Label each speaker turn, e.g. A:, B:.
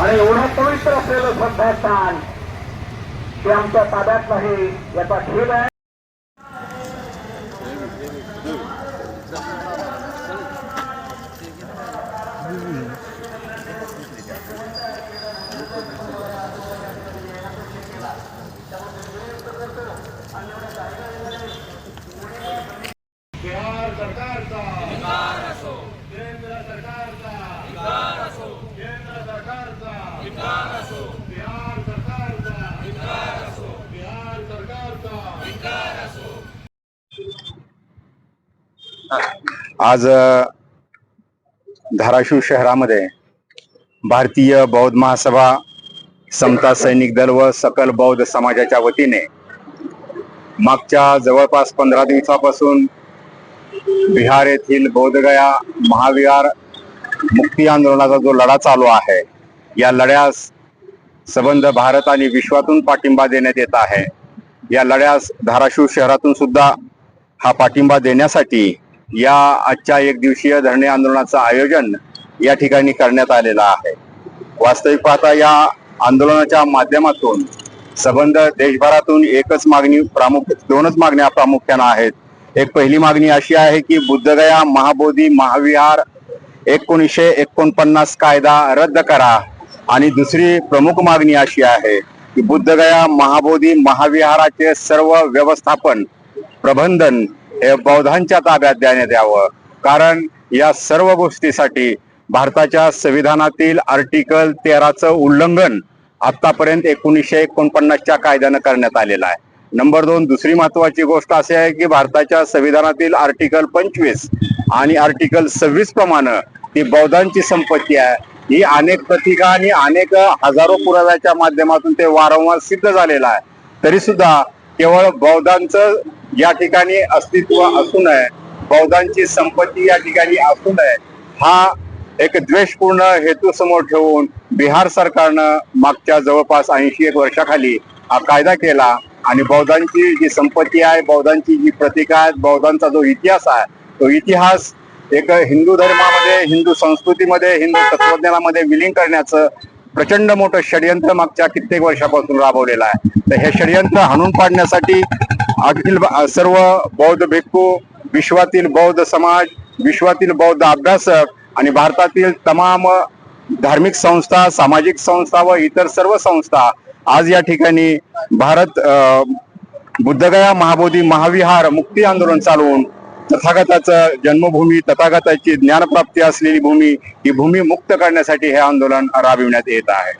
A: आणि एवढं पवित्र असलेलं श्रद्धा स्थान ते आमच्या ताब्यात नाही याचा खेद आहे. बिहार सरकारचा केंद्र सरकारचा केंद्र सरकारचा बिहार सरकारचा बिहार सरकारचा
B: आज धाराशिव शहरामध्ये भारतीय बौद्ध महासभा समता सैनिक दल व सकल बौद्ध समाजाच्या वतीने मागच्या जवळपास पंधरा दिवसापासून बिहार येथील बौद्धगया महाविहार मुक्ती आंदोलनाचा जो लढा चालू आहे या लढ्यास संबंध भारत आणि विश्वातून पाठिंबा देण्यात येत आहे. या लढ्यास धाराशिव शहरातून सुद्धा हा पाठिंबा देण्यासाठी या आजच्या एक दिवसीय धरणे आंदोलनाचं आयोजन या ठिकाणी करण्यात आलेलं आहे. वास्तविक पाहता या आंदोलनाच्या माध्यमातून संबंध देशभरातून एकच मागणी प्रामुख्य दोनच मागण्या प्रामुख्यानं आहेत. एक पहिली मागणी अशी आहे की बुद्धगया महाबोधी महाविहार एकोणीसशे एकोणपन्नास कायदा रद्द करा. आणि दुसरी प्रमुख मागणी अशी आहे की बुद्धगया महाबोधी महाविहाराचे सर्व व्यवस्थापन प्रबंधन हे बौद्धांच्या ताब्यात देण्यात यावं. कारण या सर्व गोष्टीसाठी भारताच्या संविधानातील आर्टिकल तेराचं उल्लंघन आतापर्यंत एकोणीसशे एकोणपन्नासच्या कायद्यानं करण्यात आलेलं आहे. नंबर दोन दुसरी महत्वाची गोष्ट अशी आहे की भारताच्या संविधानातील आर्टिकल पंचवीस आणि आर्टिकल सव्वीस प्रमाणे ही बौद्धांची संपत्ती आहे. ही अनेक प्रतिका आणि अनेक हजारो पुराव्याच्या माध्यमातून ते वारंवार सिद्ध झालेलं आहे. तरी सुद्धा केवळ बौद्धांचं या ठिकाणी अस्तित्व असू नये बौद्धांची संपत्ती या ठिकाणी असू नये हा एक द्वेषपूर्ण हेतू समोर ठेवून बिहार सरकारनं मागच्या जवळपास ऐंशी एक वर्षाखाली हा कायदा केला आणि बौद्धांची जी संपत्ती आहे बौद्धांची जी प्रतिका आहे बौद्धांचा जो इतिहास आहे तो इतिहास एक हिंदू धर्मामध्ये हिंदू संस्कृतीमध्ये हिंदू तत्वज्ञानामध्ये विलीन करण्याचं प्रचंड मोठं षडयंत्र मागच्या कित्येक वर्षापासून राबवलेलं आहे. तर हे षडयंत्र हाणून पाडण्यासाठी अखिल सर्व बौद्ध भिक्खू विश्वातील बौद्ध समाज विश्वातील बौद्ध अभ्यासक आणि भारतातील तमाम धार्मिक संस्था सामाजिक संस्था व इतर सर्व संस्था आज या ठिकाणी भारत बुद्धगया महाबोधी महाविहार मुक्ती आंदोलन चालवून तथागताचं जन्मभूमी तथागताची ज्ञानप्राप्ती असलेली भूमी ही भूमी मुक्त करण्यासाठी हे आंदोलन राबविण्यात येत आहे.